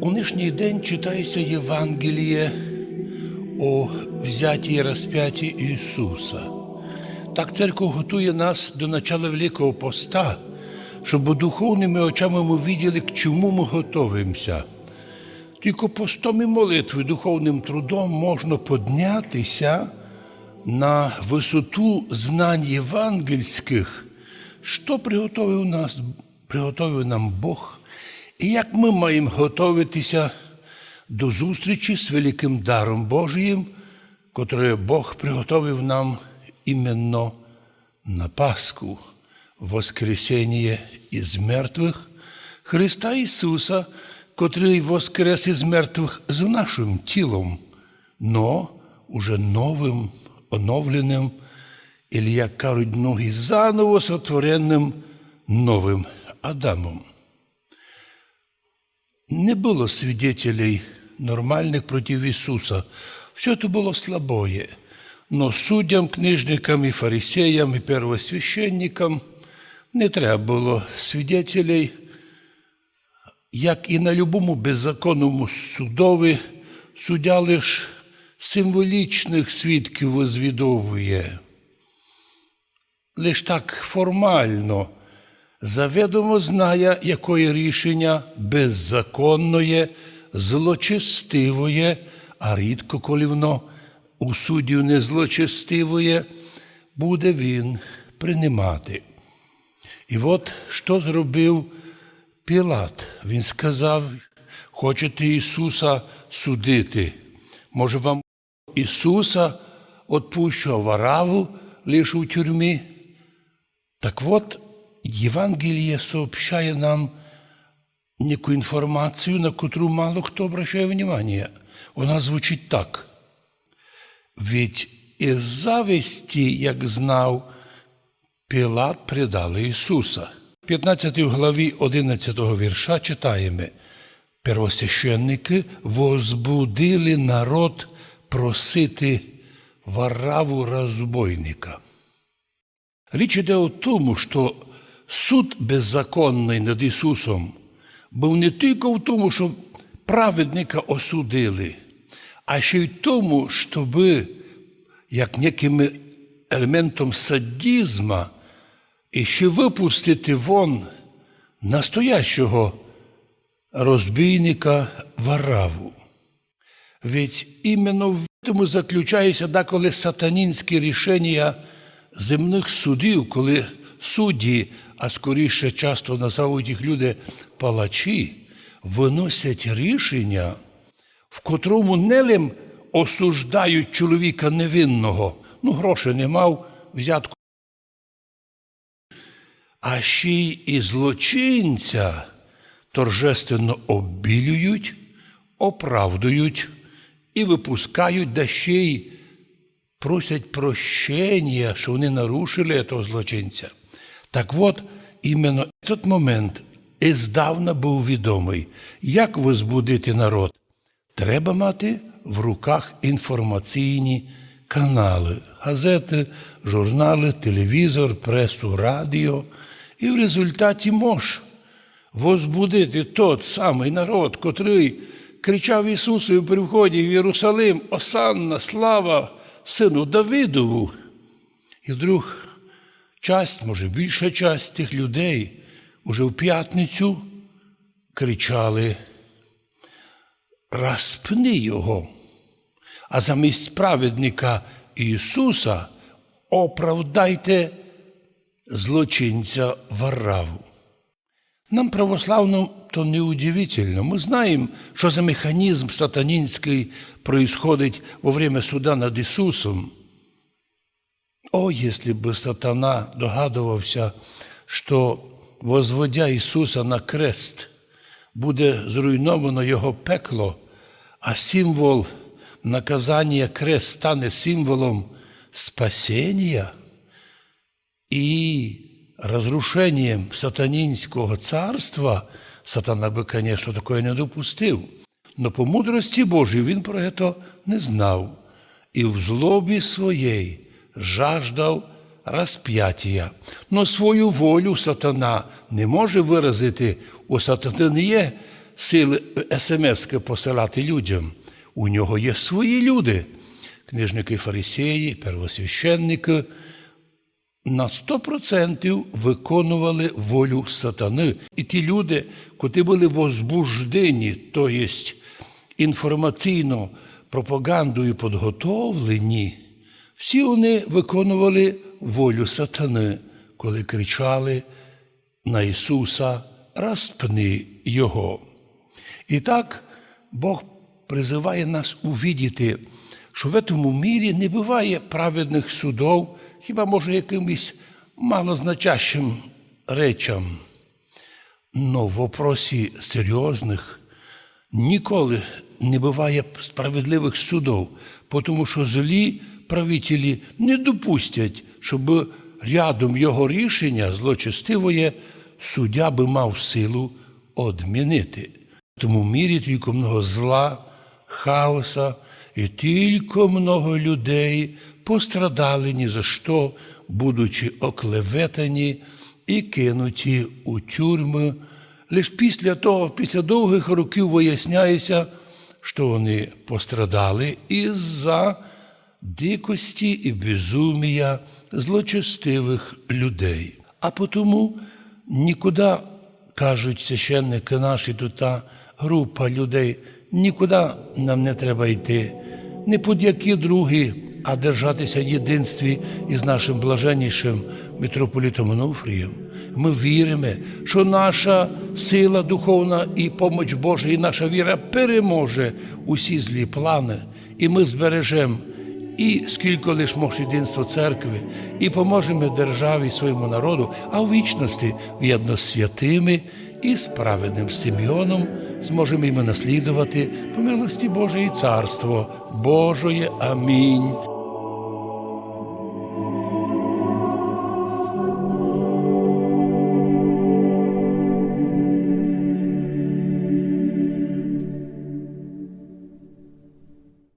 У нинішній день читається Євангеліє о взятті і розп'ятті Ісуса. Так церква готує нас до начала Великого поста, щоб духовними очами ми виділи, к чому ми готуємося. Тільки постом і молитвою, духовним трудом можна піднятися на висоту знань євангельських, що приготовив нас, приготовив нам Бог, і як ми маємо готуватися до зустрічі з великим даром Божиїм, котре Бог приготовив нам іменно на Пасху, Воскресіння із мертвих Христа Ісуса, котрий воскрес із мертвих з нашим тілом, но уже новим, оновленим, і, як кажуть многі, заново сотворенним новим Адамом. Не було свидетелей нормальних проти Ісуса. Все це було слабое. Но суддям, книжникам і фарисеям, і первосвященникам не треба було свидетелей, як і на любому беззаконному судові, суддя лиш символічних свідків возвідовує. Лиш так формально, завідомо знає, якое рішення беззаконноє, злочестивоє, а рідко, коли у суддів незлочестивоє, буде він приймати. І от що зробив Пілат? Він сказав: хочете Ісуса судити? Може, вам Ісуса отпущу, вараву лише у тюрмі? Так от, Євангеліє сообщає нам неку інформацію, на котру мало хто обращає внимание. Вона звучить так. Від із зависті, як знав, Пілат предали Ісуса. В 15 главі 11 вірша читаємо. Первосвященники возбудили народ просити вараву розбойника. Річ іде у тому, що суд беззаконний над Ісусом був не тільки в тому, що праведника осудили, а ще й в тому, щоб як неким елементом садізма і ще випустити вон настоящого розбійника Вараву. Ведь іменно в тому заключається деколи сатанінські рішення земних судів, коли судді, а скоріше часто називають їх люди палачі, виносять рішення, в котрому не лим осуждають чоловіка невинного, ну, грошей не мав, взятку, а ще й і злочинця торжественно обілюють, оправдують і випускають, да ще й просять прощення, що вони нарушили того злочинця. Так от, іменно цей момент іздавна був відомий, як возбудити народ. Треба мати в руках інформаційні канали, газети, журнали, телевізор, пресу, радіо. І в результаті мож возбудити тот самий народ, котрий кричав Ісусу при вході в Єрусалим, Осанна, слава сину Давидову. І вдруг часть, може більша часть тих людей уже в п'ятницю кричали розпни його, а замість праведника Ісуса оправдайте злочинця Вараву. Нам, православным, то неудивительно. Мы знаем, что за механизм сатанинский происходит во время суда над Иисусом. О, если бы сатана догадувався, що, возводя Ісуса на крест, буде зруйновано Його пекло, а символ наказання крест стане символом спасіння і разрушением сатанинського царства, сатана би, конечно, такое не допустив. Но по мудрості Божій він про це не знав. І в злобі своєї жаждав розп'яття. Но свою волю сатана не може виразити. У сатани не є сили смс посилати людям. У нього є свої люди, книжники фарисеї, первосвященники, на 100% виконували волю сатани. І ті люди, котрі були возбуждені, то є інформаційно пропагандою підготовлені, всі вони виконували волю сатани, коли кричали на Ісуса, розпни Його. І так Бог призиває нас увідіти, що в цьому мірі не буває праведних судов, хіба може якимось малозначащим речам. Но в вопросі серйозних ніколи не буває справедливих судов, тому що злі правителі не допустять, щоб рядом його рішення злочестивоє суддя би мав силу одмінити. Тому в мірі тільки много зла, хаоса, і тільки много людей пострадали ні за що, будучи оклеветані і кинуті у тюрми. Лише після того, після довгих років виясняється, що вони пострадали із-за дикості і безумія злочестивих людей. А тому нікуди, кажуть священники наші, тут та група людей, нікуди нам не треба йти, не під які другі, а держатися в єдинстві із нашим блаженнішим митрополітом Онуфрієм. Ми віримо, що наша сила духовна і поміч Божа, і наша віра переможе усі злі плани, і ми збережемо і скільки лиш мог єдинство церкви, і поможемо державі своєму народу, а в вічності в'єдно з святими і справедним праведним Симеоном зможемо і ми наслідувати по милості Божої царство Божої. Амінь.